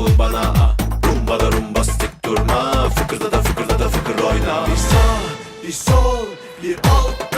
Sokul bana. Ah. Rumba da rumbastik durma. Fıkırda da fıkırda da fıkır oyna. Bir sağ bir sol bir alttan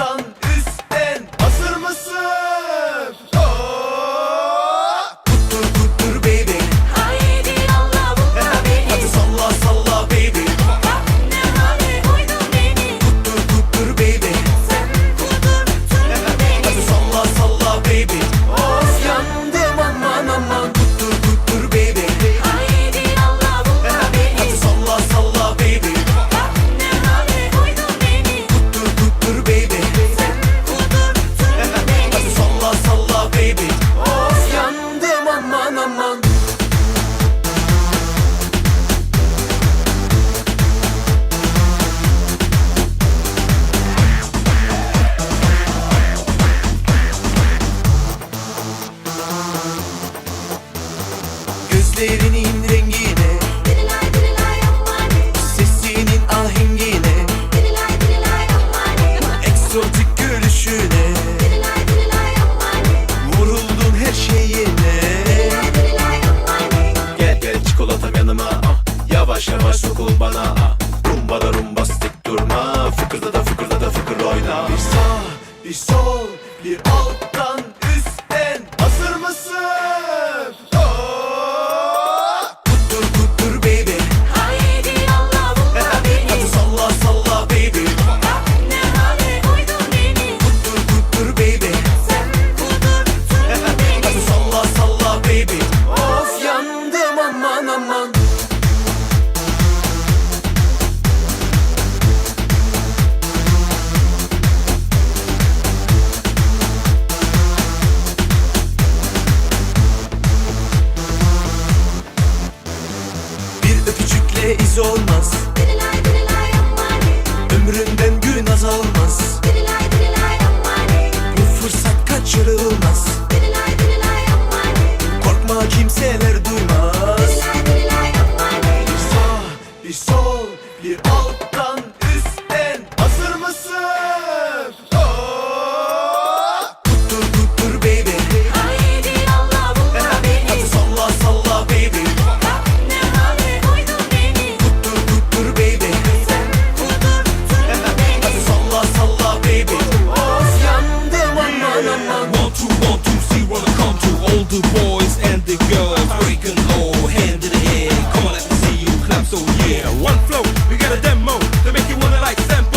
bana ah. Rumba da rumbastik durma Fıkırda da fıkırda da fıkır oyna Bir sağ bir sol bir alttan öpücükle iz olmaz. Dirilay dirilay ammani Ömründen gün azalmaz. Dirilay dirilay ammani Bu fırsat kaçırılmaz. Dirilay dirilay ammani Korkma kimseler duymaz. Dirilay dirilay Bir sağ bir sol bir alttan one, two, one, two, zero to come to. All the boys and the girls breaking low, hand in the. Come on, let me see you clap, so yeah. One flow, we got a demo to make you wanna like them.